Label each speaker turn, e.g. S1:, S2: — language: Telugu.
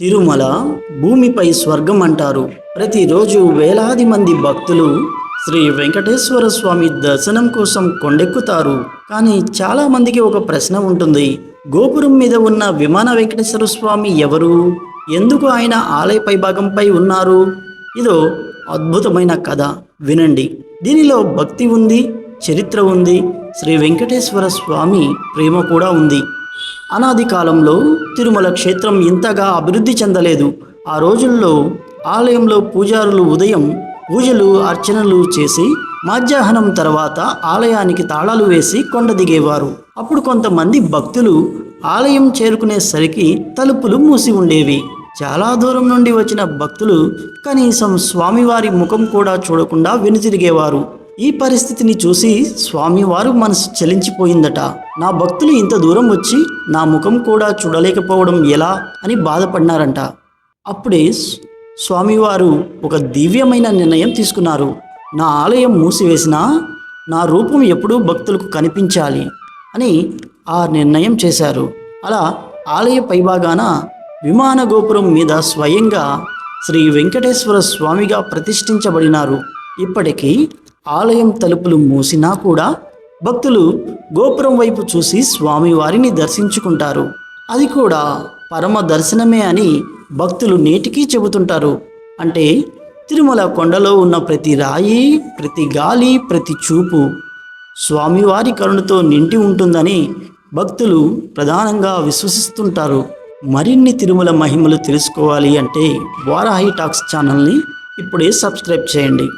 S1: తిరుమల భూమిపై స్వర్గం అంటారు. ప్రతిరోజు వేలాది మంది భక్తులు శ్రీ వెంకటేశ్వర స్వామి దర్శనం కోసం కొండెక్కుతారు. కానీ చాలా మందికి ఒక ప్రశ్న ఉంటుంది. గోపురం మీద ఉన్న విమాన వెంకటేశ్వర స్వామి ఎవరు? ఎందుకు ఆయన ఆలయ పైభాగంపై ఉన్నారు? ఇదో అద్భుతమైన కథ. వినండి. దీనిలో భక్తి ఉంది చరిత్ర ఉంది. శ్రీ వెంకటేశ్వర స్వామి ప్రేమ కూడా ఉంది. అనాది కాలంలో తిరుమల క్షేత్రం ఇంతగా అభివృద్ధి చెందలేదు. ఆ రోజుల్లో ఆలయంలో పూజారులు ఉదయం పూజలు అర్చనలు చేసి మధ్యాహ్నం తర్వాత ఆలయానికి తాళాలు వేసి కొండ దిగేవారు. అప్పుడు కొంతమంది భక్తులు ఆలయం చేరుకునేసరికి తలుపులు మూసి ఉండేవి. చాలా దూరం నుండి వచ్చిన భక్తులు కనీసం స్వామివారి ముఖం కూడా చూడకుండా వెనుతిరిగేవారు. ఈ పరిస్థితిని చూసి స్వామివారు మనసు చలించిపోయిందట. నా భక్తులు ఇంత దూరం వచ్చి నా ముఖం కూడా చూడలేకపోవడం ఎలా అని బాధపడినారంట. అప్పుడే స్వామివారు ఒక దివ్యమైన నిర్ణయం తీసుకున్నారు. నా ఆలయం మూసివేసినా నా రూపం ఎప్పుడూ భక్తులకు కనిపించాలి అని ఆ నిర్ణయం చేశారు. అలా ఆలయ పైభాగాన విమాన గోపురం మీద స్వయంగా శ్రీ వెంకటేశ్వర స్వామిగా ప్రతిష్ఠించబడినారు. ఇప్పటికీ ఆలయం తలుపులు మూసినా కూడా భక్తులు గోపురం వైపు చూసి స్వామివారిని దర్శించుకుంటారు. అది కూడా పరమ దర్శనమే అని భక్తులు నేటికీ చెబుతుంటారు. అంటే తిరుమల కొండలో ఉన్న ప్రతి రాయి ప్రతి గాలి ప్రతి చూపు స్వామివారి కరుణతో నిండి ఉంటుందని భక్తులు ప్రధానంగా విశ్వసిస్తుంటారు. మరిన్ని తిరుమల మహిమలు తెలుసుకోవాలి అంటే వారాహి టాక్స్ ఛానల్ని ఇప్పుడే సబ్స్క్రైబ్ చేయండి.